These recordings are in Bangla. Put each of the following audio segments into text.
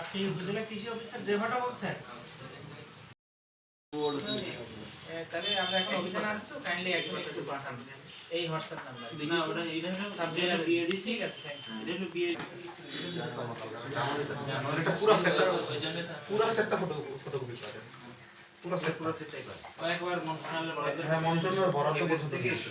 আপনি উপজেলা কৃষি অফিসার দেভাটা বলছেন? তাহলে আমরা এখন অভিযানে আসছি তো কাইন্ডলি একজন একটু পাঠান। এই হোয়াটসঅ্যাপ নাম্বার না ওটা এটা সাবজেক্ট বিয়ে দিছি ঠিক আছে এটা হলো বিয়ে আমাদের এটা পুরো সেটটা পুরো সেটটা ফটো ফটোকপি করে পুরো সেট। পুরো সেটাই করে। কয়েকবার মন্ত্রণালয়ে বরাদ্দ হ্যাঁ মন্ত্রণালয়ের বরাদ্দ পর্যন্ত থেকে দিয়েছে।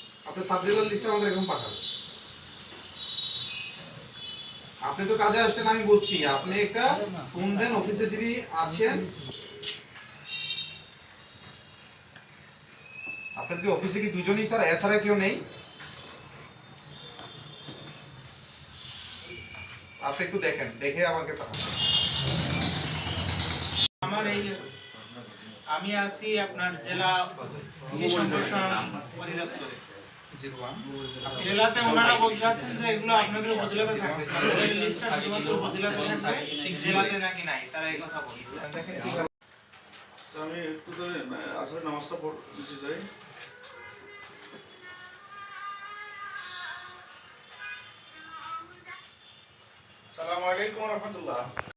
আপনি সাবজেক্টাল লিস্ট আমাদের এখন পাঠান আপনি তো কাজে আসছেন, আমি বলছি, আপনি একটা ফোন দেন অফিসে যিনি আছেন, আপনার কি অফিসে কি দুজনই স্যার এছাড়া কেউ নেই? আপনি একটু দেখেন, দেখে আমাকে পাঠান। আমার এই আমি আছি আপনার জেলা কৃষি সম্প্রসারণ অধিদপ্তরে। জেলাতে ওনারা বলতে চাচ্ছেন যে এগুলো আপনাদের উপজেলাতে থাকবে এই লিস্টটা শুধুমাত্র উপজেলাতে থাকবে জেলাতে নাকি নাই তারা এই কথা আচ্ছা, আমি একটু ধরে আসলে নামাজটা পড় নিচে যাই। সালাম আলাইকুম রহমতুল্লাহ।